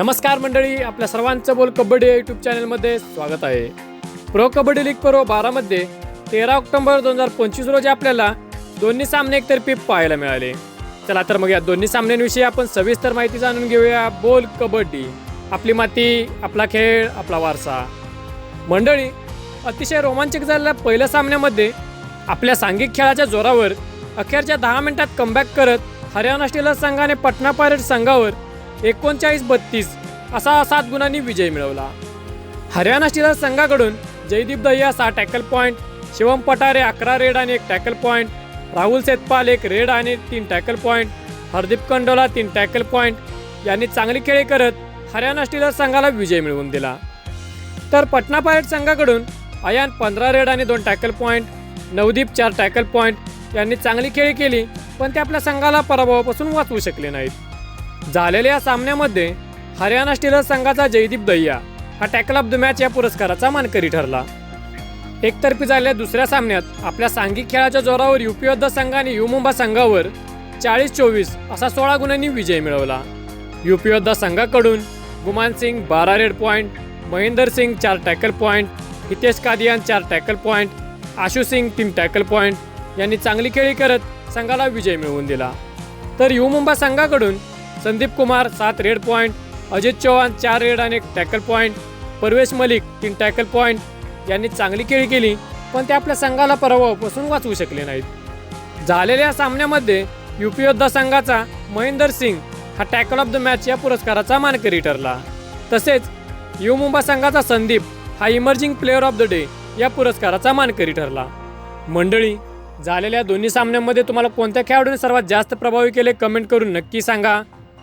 नमस्कार मंडळी आपल्या सर्वांचं बोल कबड्डी या यूट्यूब चॅनलमध्ये स्वागत आहे. प्रो कबड्डी लीग प्रो बारामध्ये तेरा ऑक्टोबर दोन हजार पंचवीस रोजी आपल्याला दोन्ही सामने एकतर्फी पाहायला मिळाले. चला तर मग या दोन्ही सामन्यांविषयी आपण सविस्तर माहिती जाणून घेऊया. बोल कबड्डी आपली माती आपला खेळ आपला वारसा. मंडळी अतिशय रोमांचक झालेल्या पहिल्या सामन्यामध्ये आपल्या सांघिक खेळाच्या जोरावर अखेरच्या दहा मिनिटात कमबॅक करत हरियाणा स्टीलर्स संघाने पटना पायरेट संघावर एकोणचाळीस बत्तीस असा सात गुणांनी विजय मिळवला. हरियाणा स्टीलर्स संघाकडून जयदीप दहिया सहा टॅकल पॉईंट शिवम पटारे अकरा रेड आणि एक टॅकल पॉईंट राहुल सेतपाल एक रेड आणि तीन टॅकल पॉईंट हरदीप कंडोला तीन टॅकल पॉईंट यांनी चांगली खेळी करत हरियाणा स्टीलर्स संघाला विजय मिळवून दिला. तर पटना पायट संघाकडून अयान पंधरा रेड आणि दोन टॅकल पॉईंट नवदीप चार टॅकल पॉईंट यांनी चांगली खेळी केली पण ते आपल्या संघाला पराभवापासून वाचवू शकले नाहीत. झालेल्या या सामन्यामध्ये हरियाणा स्टीलर्स संघाचा जयदीप दहिया हा टॅकल ऑफ द मॅच या पुरस्काराचा मानकरी ठरला. एकतर्फी झालेल्या दुसऱ्या सामन्यात आपल्या सांघिक खेळाच्या जोरावर युपी योद्धा संघाने यू मुंबा संघावर चाळीस चोवीस असा सोळा गुणांनी विजय मिळवला. युपी योद्धा संघाकडून गुमान सिंग बारा रेड पॉईंट महेंदर सिंग चार टॅकल पॉईंट हितेश कादियान चार टॅकल पॉईंट आशू सिंग तीन टॅकल पॉईंट यांनी चांगली खेळी करत संघाला विजय मिळवून दिला. तर यू मुंबा संघाकडून संदीप कुमार सात रेड पॉईंट अजित चव्हाण चार रेड आणि एक टॅकल पॉईंट परवेश मलिक तीन टॅकल पॉईंट यांनी चांगली खेळी केली पण ते आपल्या संघाला पराभवापासून वाचवू शकले नाहीत. झालेल्या सामन्यामध्ये युपी योद्धा संघाचा महेंदर सिंग हा टॅकल ऑफ द मॅच या पुरस्काराचा मानकरी ठरला. तसेच यु मुंबा संघाचा संदीप हा emerging player of the day या पुरस्काराचा मानकरी ठरला. मंडळी झालेल्या दोन्ही सामन्यांमध्ये तुम्हाला कोणत्या खेळाडूने सर्वात जास्त प्रभावी केले कमेंट करून नक्की सांगा.